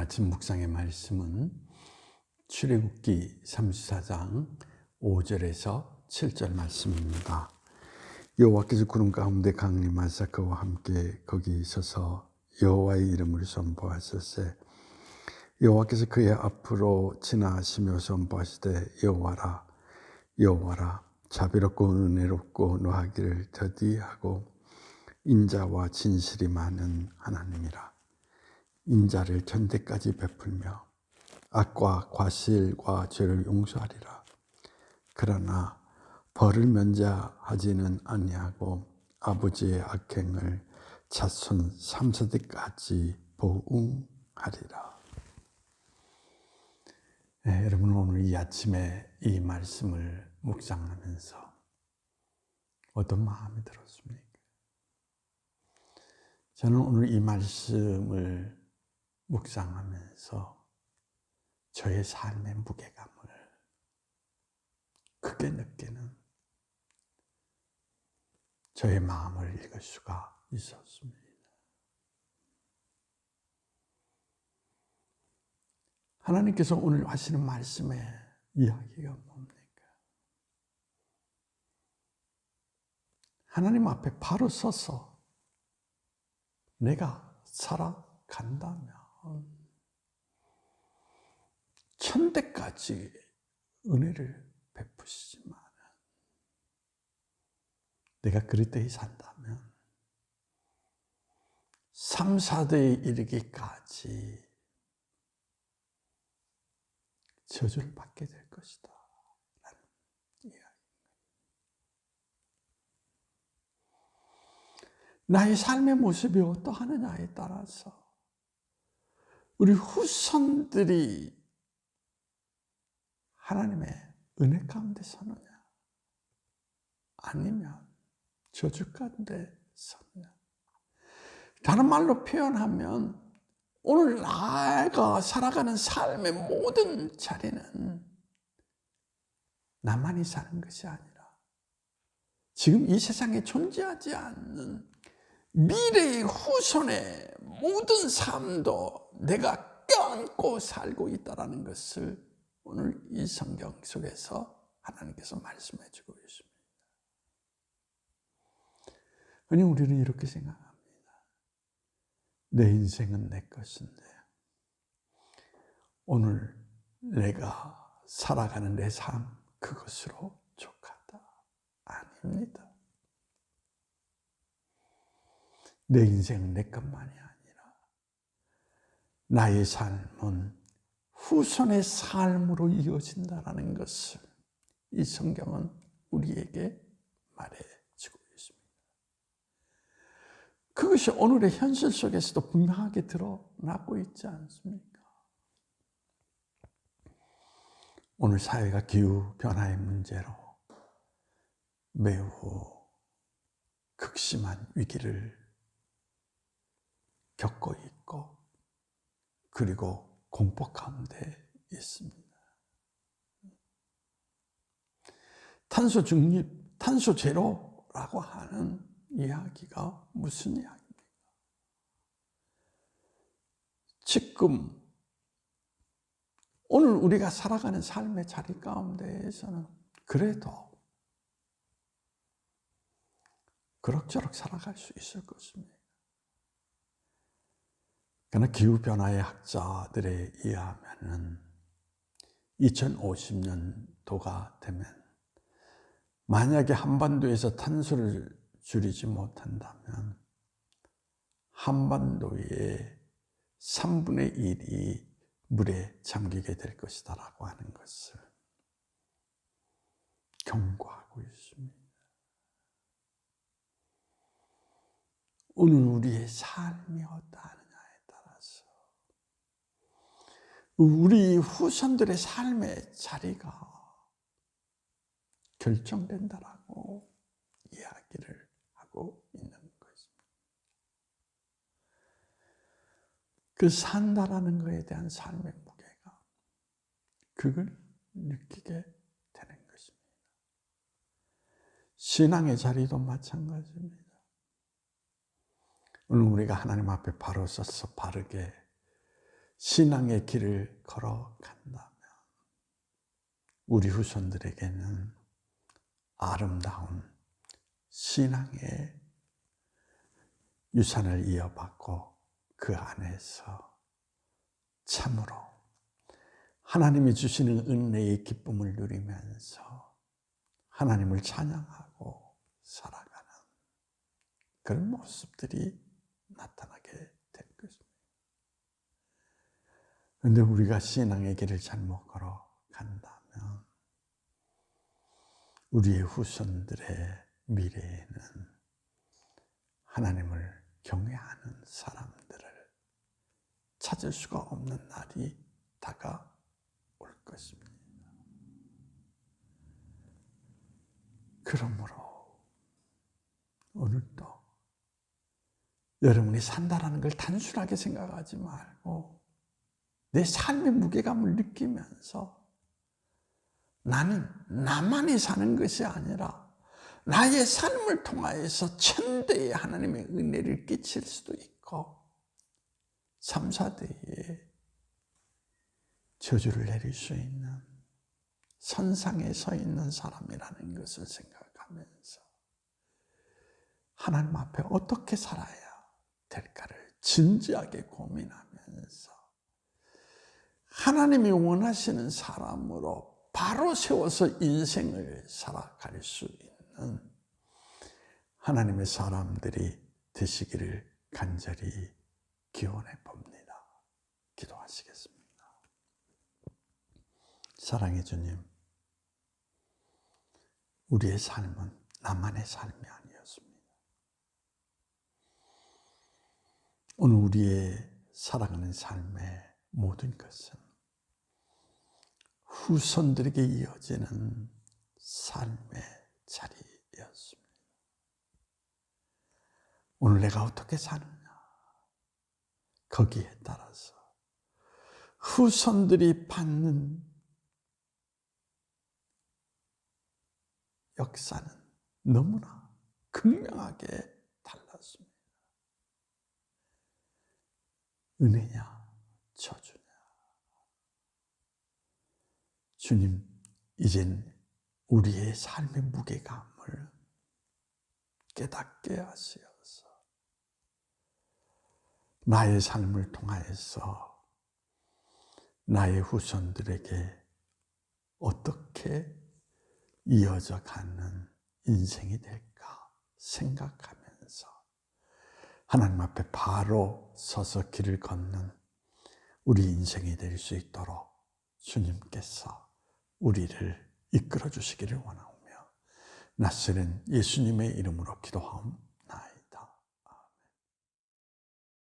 오늘 아침 묵상의 말씀은 출애굽기 34장 5절에서 7절 말씀입니다. 여호와께서 구름 가운데 강림하사 그와 함께 거기 있어서 여호와의 이름을 선포하셨세 여호와께서 그의 앞으로 지나시며 선포하시되 여호와라 여호와라 자비롭고 은혜롭고 노하기를 더디하고 인자와 진실이 많은 하나님이라 인자를 전대까지 베풀며 악과 과실과 죄를 용서하리라. 그러나 벌을 면제하지는 아니하고 아버지의 악행을 자손 3세대까지 보응하리라. 네, 여러분 오늘 이 아침에 이 말씀을 묵상하면서 어떤 마음이 들었습니까? 저는 오늘 이 말씀을 묵상하면서 저의 삶의 무게감을 크게 느끼는 저의 마음을 읽을 수가 있었습니다. 하나님께서 오늘 하시는 말씀의 이야기가 뭡니까? 하나님 앞에 바로 서서 내가 살아간다면 천대까지 은혜를 베푸시지만 내가 그릇되이 산다면 3, 4대에 이르기까지 저주를 받게 될 것이다. 나의 삶의 모습이 어떠하느냐에 따라서 우리 후손들이 하나님의 은혜 가운데 서느냐? 아니면 저주 가운데 서느냐? 다른 말로 표현하면 오늘 나가 살아가는 삶의 모든 자리는 나만이 사는 것이 아니라 지금 이 세상에 존재하지 않는 미래의 후손의 모든 삶도 내가 껴안고 살고 있다는 것을 오늘 이 성경 속에서 하나님께서 말씀해 주고 있습니다. 아니, 우리는 이렇게 생각합니다. 내 인생은 내 것인데, 오늘 내가 살아가는 내 삶, 그것으로 족하다. 아닙니다. 내 인생은 내 것만이 아니라, 나의 삶은 후손의 삶으로 이어진다라는 것을 이 성경은 우리에게 말해주고 있습니다. 그것이 오늘의 현실 속에서도 분명하게 드러나고 있지 않습니까? 오늘 사회가 기후 변화의 문제로 매우 극심한 위기를 겪고 있고 그리고 공포 가운데 있습니다. 탄소 중립, 탄소 제로라고 하는 이야기가 무슨 이야기입니까? 지금 오늘 우리가 살아가는 삶의 자리 가운데에서는 그래도 그럭저럭 살아갈 수 있을 것입니다. 그러나 기후변화의 학자들에 의하면은 2050년도가 되면 만약에 한반도에서 탄소를 줄이지 못한다면 한반도의 3분의 1이 물에 잠기게 될 것이다 라고 하는 것을 경고하고 있습니다. 오늘 우리의 삶이 어떠하느냐에 따라서 우리 후손들의 삶의 자리가 결정된다라고 이야기를 하고 있는 것입니다. 그 산다라는 것에 대한 삶의 무게가 그걸 느끼게 되는 것입니다. 신앙의 자리도 마찬가지입니다. 오늘 우리가 하나님 앞에 바로 서서 바르게 신앙의 길을 걸어간다면 우리 후손들에게는 아름다운 신앙의 유산을 이어받고 그 안에서 참으로 하나님이 주시는 은혜의 기쁨을 누리면서 하나님을 찬양하고 살아가는 그런 모습들이 나타나게 될 것입니다. 그런데 우리가 신앙의 길을 잘못 걸어간다면 우리의 후손들의 미래에는 하나님을 경외하는 사람들을 찾을 수가 없는 날이 다가올 것입니다. 그러므로 오늘도 여러분이 산다라는 걸 단순하게 생각하지 말고 내 삶의 무게감을 느끼면서 나는 나만이 사는 것이 아니라 나의 삶을 통하여서 천대의 하나님의 은혜를 끼칠 수도 있고 3, 4대에 저주를 내릴 수 있는 선상에 서 있는 사람이라는 것을 생각하면서 하나님 앞에 어떻게 살아야 될까를 진지하게 고민하면서 하나님이 원하시는 사람으로 바로 세워서 인생을 살아갈 수 있는 하나님의 사람들이 되시기를 간절히 기원해 봅니다. 기도하시겠습니다. 사랑해 주님, 우리의 삶은 나만의 삶이 아니었습니다. 오늘 우리의 살아가는 삶의 모든 것은 후손들에게 이어지는 삶의 자리였습니다. 오늘 내가 어떻게 사느냐, 거기에 따라서 후손들이 받는 역사는 너무나 극명하게 달랐습니다. 은혜냐, 저주냐. 주님, 이젠 우리의 삶의 무게감을 깨닫게 하시어서 나의 삶을 통하여서 나의 후손들에게 어떻게 이어져 가는 인생이 될까 생각하면서 하나님 앞에 바로 서서 길을 걷는 우리 인생이 될 수 있도록 주님께서 우리를 이끌어 주시기를 원하오며 낯설은 예수님의 이름으로 기도하옵